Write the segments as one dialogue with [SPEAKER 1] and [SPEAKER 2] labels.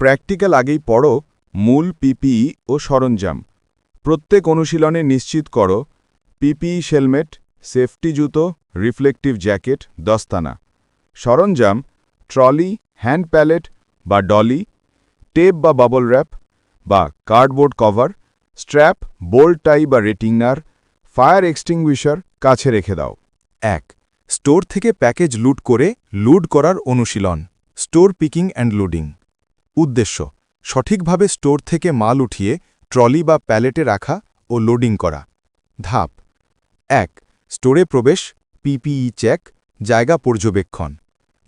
[SPEAKER 1] Practical আগেই পড়ো, মূল পিপিই ও সরঞ্জাম। প্রত্যেক অনুশীলনে নিশ্চিত করো পিপিই হেলমেট, সেফটি জুতো, রিফ্লেকটিভ জ্যাকেট, দস্তানা। সরঞ্জাম, ট্রলি, হ্যান্ড প্যালেট বা ডলি, টেপ বা বাবল র্যাপ বা cardboard cover, strap bolt tie বা রেটিংনার, ফায়ার এক্সটিংগুইশার কাছে রেখে দাও।
[SPEAKER 2] এক, স্টোর থেকে প্যাকেজ লুট করে লুড করার অনুশীলন। স্টোর পিকিং অ্যান্ড লোডিং উদ্দেশ্য, সঠিকভাবে স্টোর থেকে মাল উঠিয়ে ট্রলি বা প্যালেটে রাখা ও লোডিং করা। ধাপ, এক, স্টোরে প্রবেশ, পিপিই চেক, জায়গা পর্যবেক্ষণ।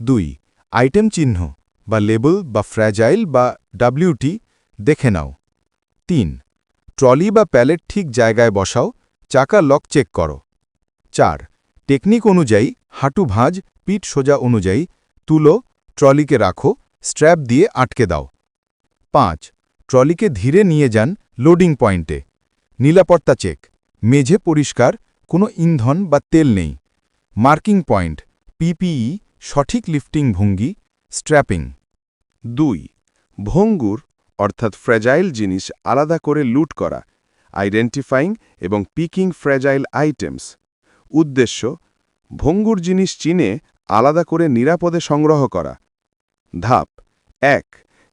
[SPEAKER 2] দুই, আইটেম চিহ্ন বা লেবল বা ফ্র্যাজাইল বা ডাব্লিউটি দেখে নাও। তিন, ট্রলি বা প্যালেট ঠিক জায়গায় বসাও, চাকা লক চেক করো। চার, টেকনিক অনুযায়ী হাঁটু ভাঁজ, পিঠ সোজা অনুযায়ী তুলো, ট্রলিকে রাখো স্ট্র্যাপ দিয়ে আটকে দাও। পাঁচ, ট্রলিকে ধীরে নিয়ে যান লোডিং পয়েন্টে। নিরাপত্তা চেক। মেঝে পরিষ্কার, কোনো ইন্ধন বা তেল নেই। মার্কিং পয়েন্ট, পিপিই, সঠিক লিফটিং ভঙ্গি, স্ট্র্যাপিং।
[SPEAKER 3] দুই, ভঙ্গুর, অর্থাৎ ফ্র্যাজাইল জিনিস আলাদা করে লুট করা, আইডেন্টিফাইং এবং পিকিং ফ্র্যাজাইল আইটেমস। উদ্দেশ্য, ভঙ্গুর জিনিস চিনে আলাদা করে নিরাপদে সংগ্রহ করা। ধাপ এক,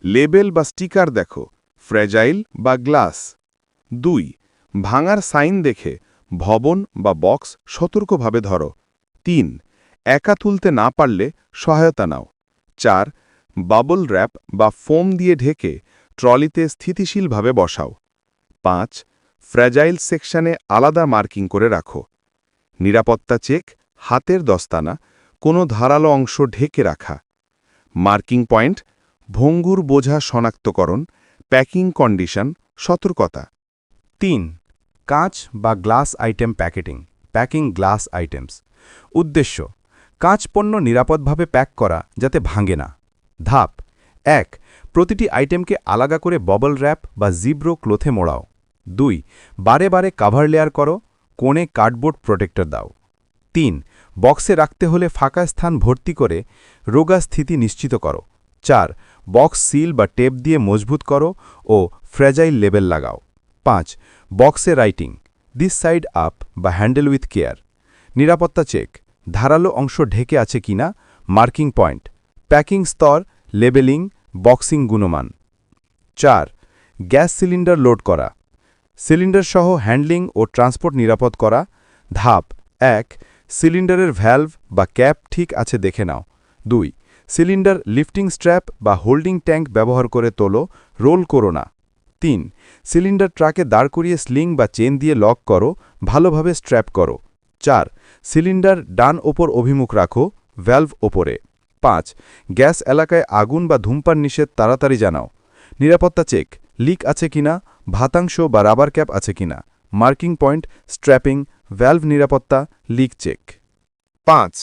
[SPEAKER 3] লেবেল বা স্টিকার দেখো, ফ্র্যাজাইল বা গ্লাস। দুই, ভাঙার সাইন দেখে, ভবন বা বক্স সতর্কভাবে ধরো। তিন, একা তুলতে না পারলে সহায়তা নাও। চার, বাবল র্যাপ বা ফোম দিয়ে ঢেকে ট্রলিতে স্থিতিশীলভাবে বসাও। পাঁচ, ফ্র্যাজাইল সেকশনে আলাদা মার্কিং করে রাখো। নিরাপত্তা চেক, হাতের দস্তানা, কোনো ধারালো অংশ ঢেকে রাখা। মার্কিং পয়েন্ট ভঙ্গুর বোঝা শনাক্তকরণ, প্যাকিং কন্ডিশন, সতর্কতা।
[SPEAKER 2] তিন, কাঁচ বা glass item packeting, packing glass items. উদ্দেশ্য, কাঁচ পণ্য নিরাপদভাবে প্যাক করা যাতে ভাঙে না। ধাপ, এক, প্রতিটি আইটেমকে আলাদা করে ববল র্যাপ বা জিব্রো ক্লোথে মোড়াও। দুই, বারে বারে কাভার লেয়ার করো, কোণে কার্ডবোর্ড প্রোটেক্টর দাও। তিন, বক্সে রাখতে হলে ফাঁকা স্থান ভর্তি করে রোগা স্থিতি নিশ্চিত করো। চার বক্স সিল বা টেপ দিয়ে মজবুত করো ও ফ্রেজাইল লেবেল লাগাও। পাঁচ, বক্সে রাইটিং। দিস সাইড আপ বা হ্যান্ডেল উইথ কেয়ার। নিরাপত্তা চেক। ধারালো অংশ ঢেকে আছে কিনা? Marking point. প্যাকিং স্তর, লেবেলিং, বক্সিং গুণমান। চার, গ্যাস সিলিন্ডার লোড করা। সিলিন্ডার সহ হ্যান্ডলিং ও ট্রান্সপোর্ট নিরাপদ করা। ধাপ, এক, সিলিন্ডারের ভ্যালভ বা ক্যাপ ঠিক আছে দেখে নাও। দুই সিলিন্ডার, লিফটিং স্ট্র্যাপ বা হোল্ডিং ট্যাঙ্ক ব্যবহার করে তোলো, রোল করো না। তিন, সিলিন্ডার ট্রাকে দাঁড় করিয়ে স্লিং বা চেন দিয়ে লক করো, ভালোভাবে স্ট্র্যাপ করো। চার, সিলিন্ডার ডান ওপর অভিমুখ রাখো ভ্যালভ ওপরে। পাঁচ, গ্যাস এলাকায় আগুন বা ধূমপান নিষেধ তাড়াতাড়ি জানাও। নিরাপত্তা চেক, লিক আছে কিনা, ভাতাংশ বা রাবার ক্যাপ আছে কিনা। মার্কিং পয়েন্ট, স্ট্র্যাপিং ভ্যালভ নিরাপত্তা, লিক চেক।
[SPEAKER 1] পাঁচ,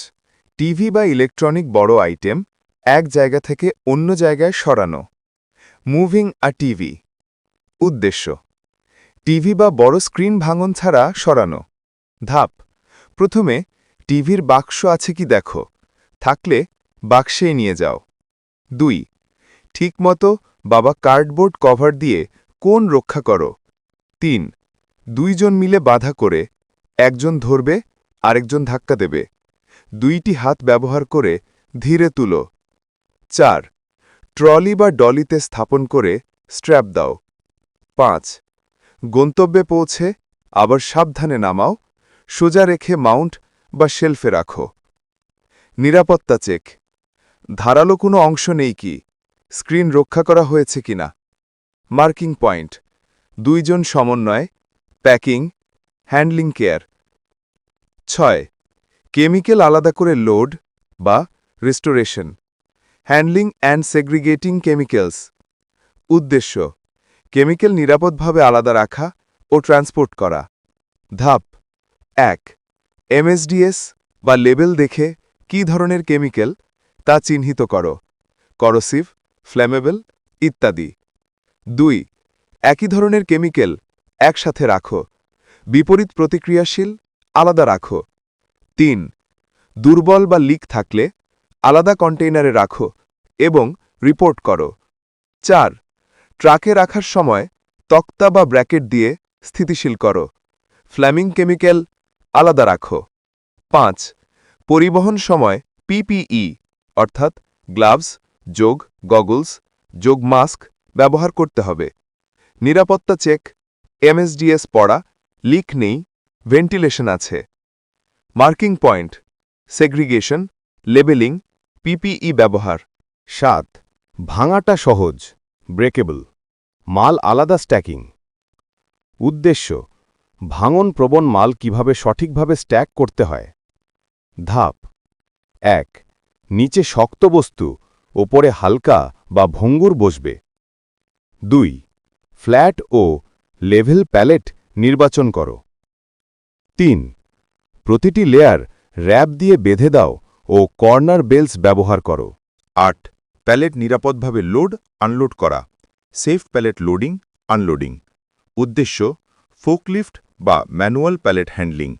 [SPEAKER 1] টিভি বা ইলেকট্রনিক বড় আইটেম এক জায়গা থেকে অন্য জায়গায় সরানো। মুভিং আ টিভি উদ্দেশ্য। টিভি বা বড় স্ক্রিন ভাঙন ছাড়া সরানো। ধাপ। প্রথমে টিভির বাক্স আছে কি দেখো। থাকলে বাক্সেই নিয়ে যাও। দুই। ঠিকমতো বাবা কার্ডবোর্ড কভার দিয়ে কোন রক্ষা করো। তিন। দুইজন মিলে বাধা করে একজন ধরবে, আরেকজন ধাক্কা দেবে। দুইটি হাত ব্যবহার করে ধীরে তুলো। চার। ট্রলি বা ডলিতে স্থাপন করে স্ট্র্যাপ দাও। পাঁচ। গন্তব্যে পৌঁছে আবার সাবধানে নামাও, সোজা রেখে মাউন্ট বা শেলফে রাখো। নিরাপত্তা চেক। ধারালো কোনো অংশ নেই কি? স্ক্রিন রক্ষা করা হয়েছে কিনা মার্কিং পয়েন্ট। দুইজন সমন্বয়, প্যাকিং, হ্যান্ডলিং কেয়ার। ছয়। কেমিক্যাল আলাদা করে লোড বা restoration. Handling and segregating chemicals. উদ্দেশ্য, কেমিক্যাল নিরাপদভাবে আলাদা রাখা ও ট্রান্সপোর্ট করা। ধাপ, এক, এমএসডিএস বা লেবেল দেখে কি ধরনের কেমিক্যাল তা চিহ্নিত করো। করসিভ, ফ্ল্যামেবল ইত্যাদি। দুই, একই ধরনের কেমিক্যাল একসাথে রাখো। বিপরীত প্রতিক্রিয়াশীল আলাদা রাখো। তিন, দুর্বল বা লিক থাকলে আলাদা কন্টেইনারে রাখো এবং রিপোর্ট করো। চার, ট্রাকে রাখার সময় তক্তা বা ব্র্যাকেট দিয়ে স্থিতিশীল করো। ফ্ল্যামিং কেমিক্যাল আলাদা রাখো। পাঁচ, পরিবহন সময় পিপিই অর্থাৎ গ্লাভস, যোগ, গগলস, যোগ মাস্ক ব্যবহার করতে হবে। নিরাপত্তা চেক, এমএসডিএস পড়া, লিক নেই, ভেন্টিলেশন আছে। Marking point, segregation, labelling PPE ব্যবহার।
[SPEAKER 2] সাত, ভাঙাটা সহজ ব্রেকেবল মাল আলাদা স্ট্যাকিং উদ্দেশ্য, ভাঙন প্রবণ মাল কীভাবে সঠিকভাবে স্ট্যাক করতে হয়। ধাপ, এক, নিচে শক্ত বস্তু, ওপরে হালকা বা ভঙ্গুর বসবে। দুই ফ্ল্যাট ও লেভেল প্যালেট নির্বাচন করো। তিন, প্রতিটি লেয়ার র্যাব দিয়ে বেঁধে দাও। ও কর্নার বেলস ব্যবহার করো।
[SPEAKER 1] আট, প্যালেট নিরাপদভাবে লোড, আনলোড করা। Safe pallet loading, unloading. উদ্দেশ্য, ফোকলিফট বা ম্যানুয়াল প্যালেট হ্যান্ডলিং।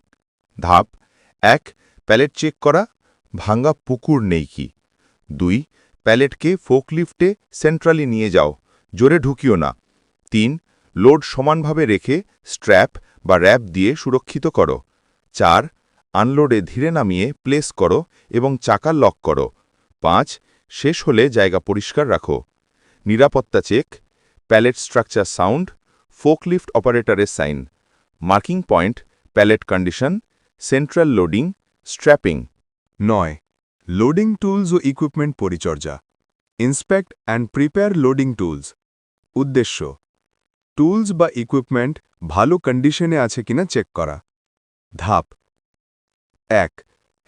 [SPEAKER 1] ধাপ, এক, প্যালেট চেক করা, ভাঙ্গা পুকুর নেই কি? দুই, প্যালেটকে ফোকলিফটে সেন্ট্রালি নিয়ে যাও, জোরে ঢুকিও না। তিন, লোড সমানভাবে রেখে স্ট্র্যাপ বা র্যাপ দিয়ে সুরক্ষিত করো। চার আনলোডে ধীরে নামিয়ে প্লেস করো এবং চাকা লক করো। পাঁচ, শেষ হলে জায়গা পরিষ্কার রাখো। নিরাপত্তা check, pallet structure sound, forklift অপারেটরের sign. Marking point, pallet condition, central loading, strapping. নয়, লোডিং টুলস ও ইকুইপমেন্ট পরিচর্যা। Inspect and prepare loading tools. উদ্দেশ্য, টুলস বা ইকুইপমেন্ট ভালো কন্ডিশনে আছে কিনা চেক করা। ধাপ এক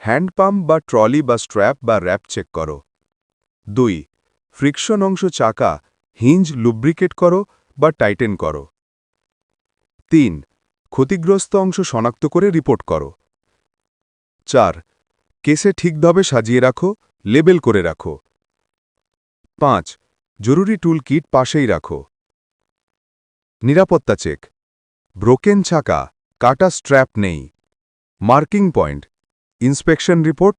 [SPEAKER 1] হ্যান্ড পাম্প বা ট্রলি বা স্ট্র্যাপ বা র্যাপ চেক করো। দুই, ফ্রিকশন অংশ চাকা, হিঞ্জ লুব্রিকেট করো বা টাইটেন করো। তিন, ক্ষতিগ্রস্ত অংশ শনাক্ত করে রিপোর্ট করো। চার, কেসে ঠিকভাবে সাজিয়ে রাখো, লেবেল করে রাখো। পাঁচ, জরুরি টুল কিট পাশেই রাখো। নিরাপত্তা চেক। ব্রোকেন চাকা, কাটা স্ট্র্যাপ নেই। Marking point, inspection report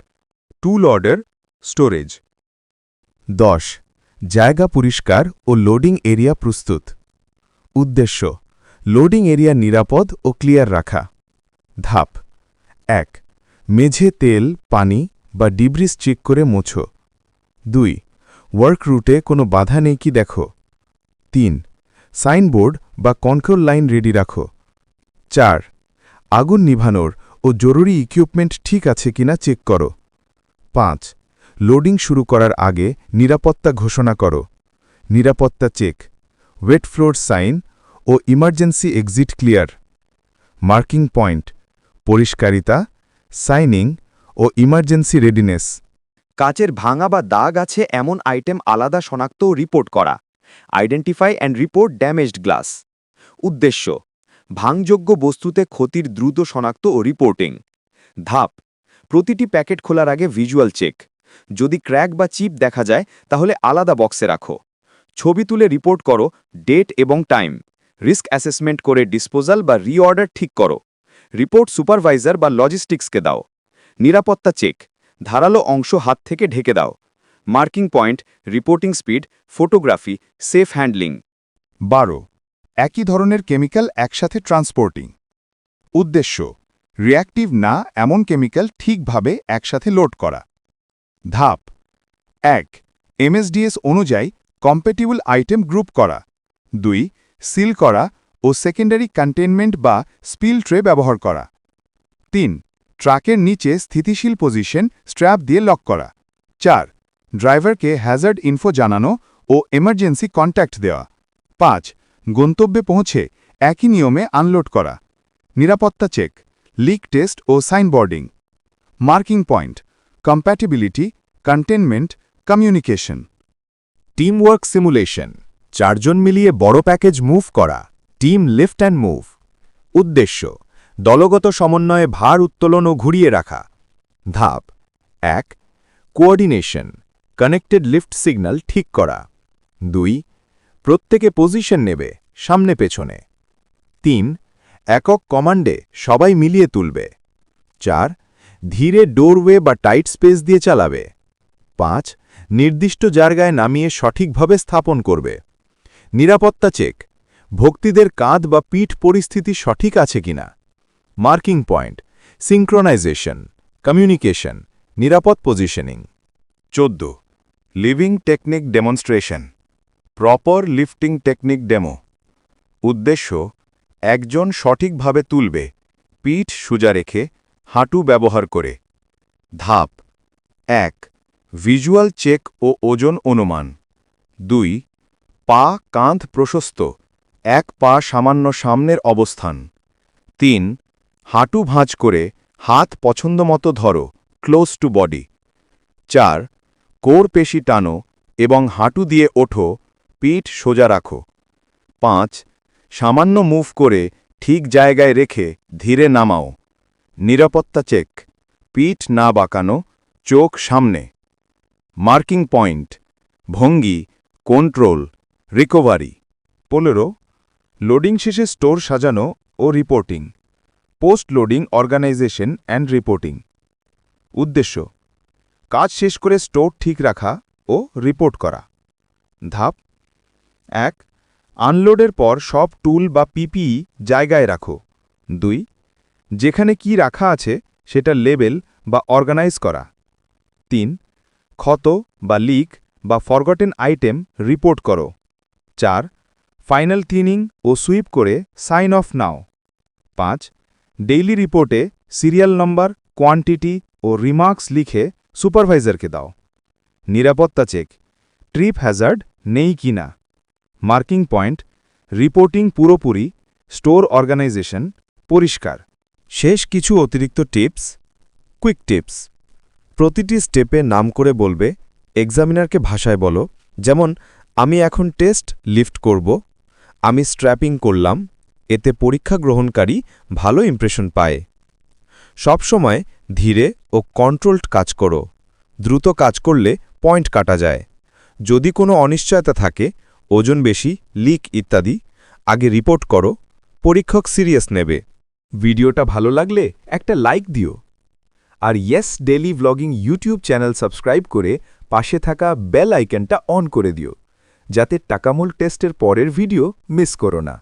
[SPEAKER 1] tool order storage.
[SPEAKER 2] দশ, জায়গা পরিষ্কার ও লোডিং এরিয়া প্রস্তুত। উদ্দেশ্য, লোডিং এরিয়া নিরাপদ ও ক্লিয়ার রাখা। ধাপ, এক, মেঝে তেল, পানি বা ডিব্রিস চেক করে মোছো। দুই, ওয়ার্ক রুটে কোনো বাধা নেই কি দেখো। তিন, সাইনবোর্ড বা কন্ট্রোল লাইন রেডি রাখো। চার, আগুন নিভানোর ও জরুরি ইকুইপমেন্ট ঠিক আছে কিনা চেক করো। পাঁচ লোডিং শুরু করার আগে নিরাপত্তা ঘোষণা করো। নিরাপত্তা চেক ওয়েট ফ্লোর সাইন ও emergency exit clear marking point পরিষ্কারিতা signing ও ইমার্জেন্সি রেডিনেস
[SPEAKER 4] কাচের ভাঙা বা দাগ আছে এমন আইটেম আলাদা শনাক্ত রিপোর্ট করা। Identify and report damaged glass উদ্দেশ্য ভাঙযোগ্য বস্তুতে ক্ষতির দ্রুত শনাক্ত ও রিপোর্টিং। ধাপ, প্রতিটি প্যাকেট খোলার আগে ভিজুয়াল চেক। যদি ক্র্যাক বা চিপ দেখা যায়, তাহলে আলাদা বক্সে রাখো। ছবি তুলে রিপোর্ট করো, ডেট এবং টাইম। রিস্ক অ্যাসেসমেন্ট করে ডিসপোজাল বা রিঅর্ডার ঠিক করো। রিপোর্ট সুপারভাইজার বা লজিস্টিক্সকে দাও। নিরাপত্তা চেক, ধারালো অংশ হাত থেকে ঢেকে দাও। Marking point, reporting speed, photography, safe handling.
[SPEAKER 1] বারো একই ধরনের কেমিক্যাল একসাথে ট্রান্সপোর্টিং। উদ্দেশ্য, রিঅ্যাক্টিভ না এমন কেমিক্যাল ঠিকভাবে একসাথে লোড করা। ধাপ, এক, এমএসডিএস অনুযায়ী কম্পেটিবল আইটেম গ্রুপ করা। দুই সিল করা ও সেকেন্ডারি কন্টেনমেন্ট বা স্পিল ট্রে ব্যবহার করা। তিন, ট্রাকের নিচে স্থিতিশীল পজিশন স্ট্র্যাপ দিয়ে লক করা। চার ড্রাইভারকে হ্যাজার্ড ইনফো জানানো ও এমার্জেন্সি কন্ট্যাক্ট দেওয়া। পাঁচ গন্তব্যে পৌঁছে একই নিয়মে আনলোড করা। নিরাপত্তা চেক লিক টেস্ট ও signboarding marking point compatibility containment communication
[SPEAKER 2] teamwork simulation চারজন মিলিয়ে বড় প্যাকেজ মুভ করা টিম লিফট অ্যান্ড মুভ উদ্দেশ্য, দলগত সমন্বয়ে ভার উত্তোলন ও ঘুরিয়ে রাখা। ধাপ, এক কোঅর্ডিনেশন কানেক্টেড লিফট সিগন্যাল ঠিক করা। দুই, প্রত্যেকে পজিশন নেবে। সামনে পেছনে। তিন, একক কমান্ডে সবাই মিলিয়ে তুলবে। চার, ধীরে ডোরওয়ে বা টাইট স্পেস দিয়ে চালাবে। পাঁচ, নির্দিষ্ট জায়গায় নামিয়ে সঠিকভাবে স্থাপন করবে। নিরাপত্তা চেক, ভক্তিদের কাঁধ বা পিঠ পরিস্থিতি সঠিক আছে কিনা। মার্কিং পয়েন্ট, সিঙ্ক্রোনাইজেশন, কমিউনিকেশন, নিরাপদ পজিশনিং।
[SPEAKER 3] চোদ্দ, living technique demonstration, proper lifting technique demo. উদ্দেশ্য, একজন সঠিকভাবে তুলবে, পিঠ সোজা রেখে হাঁটু ব্যবহার করে। ধাপ, এক, ভিজুয়াল চেক ও ওজন অনুমান। দুই, পা কাঁধ প্রশস্ত, এক পা সামান্য সামনের অবস্থান। তিন, হাঁটু ভাঁজ করে হাত পছন্দমতো ধরো ক্লোজ টু বডি চার, কোর পেশি টানো এবং হাঁটু দিয়ে ওঠো, পিঠ সোজা রাখো। পাঁচ সামান্য মুভ করে ঠিক জায়গায় রেখে ধীরে নামাও। নিরাপত্তা চেক পিঠ না বাঁকানো, চোখ সামনে। মার্কিং পয়েন্ট ভঙ্গি কন্ট্রোল রিকভারি
[SPEAKER 2] পনেরো লোডিং শেষে স্টোর সাজানো ও reporting post loading organisation and reporting উদ্দেশ্য, কাজ শেষ করে স্টোর ঠিক রাখা ও রিপোর্ট করা। ধাপ, এক আনলোডের পর সব টুল বা পিপিই জায়গায় রাখো। দুই, যেখানে কি রাখা আছে সেটা লেবেল বা অর্গানাইজ করা। তিন, ক্ষত বা লিক বা ফরগটেন আইটেম রিপোর্ট করো। চার, ফাইনাল ক্লিনিং ও সুইপ করে সাইন অফ নাও। পাঁচ, ডেইলি রিপোর্টে সিরিয়াল নম্বর, কোয়ান্টিটি ও রিমার্কস লিখে সুপারভাইজারকে দাও। নিরাপত্তা চেক, ট্রিপ হ্যাজার্ড নেই কি না। মার্কিং পয়েন্ট, রিপোর্টিং পুরোপুরি, স্টোর অর্গানাইজেশন, পরিষ্কার। শেষ কিছু অতিরিক্ত টিপস, কুইক টিপস। প্রতিটি স্টেপে নাম করে বলবে, এক্সামিনারকে ভাষায় বলো, যেমন, আমি এখন টেস্ট লিফট করব, আমি স্ট্র্যাপিং করলাম, এতে পরীক্ষা গ্রহণকারী ভালো ইমপ্রেশন পায়। সবসময় ধীরে ও কন্ট্রোলড কাজ করো, দ্রুত কাজ করলে পয়েন্ট কাটা যায়। যদি কোনো অনিশ্চয়তা থাকে ওজন বেশি, লিক ইত্যাদি। আগে রিপোর্ট করো, পরীক্ষক সিরিয়াস নেবে। ভিডিওটা ভালো লাগলে একটা লাইক দিও। আর yes daily blogging YouTube channel subscribe করে পাশে থাকা বেল আইকনটা অন করে দিও, যাতে টাকামূল টেস্টের পরের ভিডিও মিস করো না।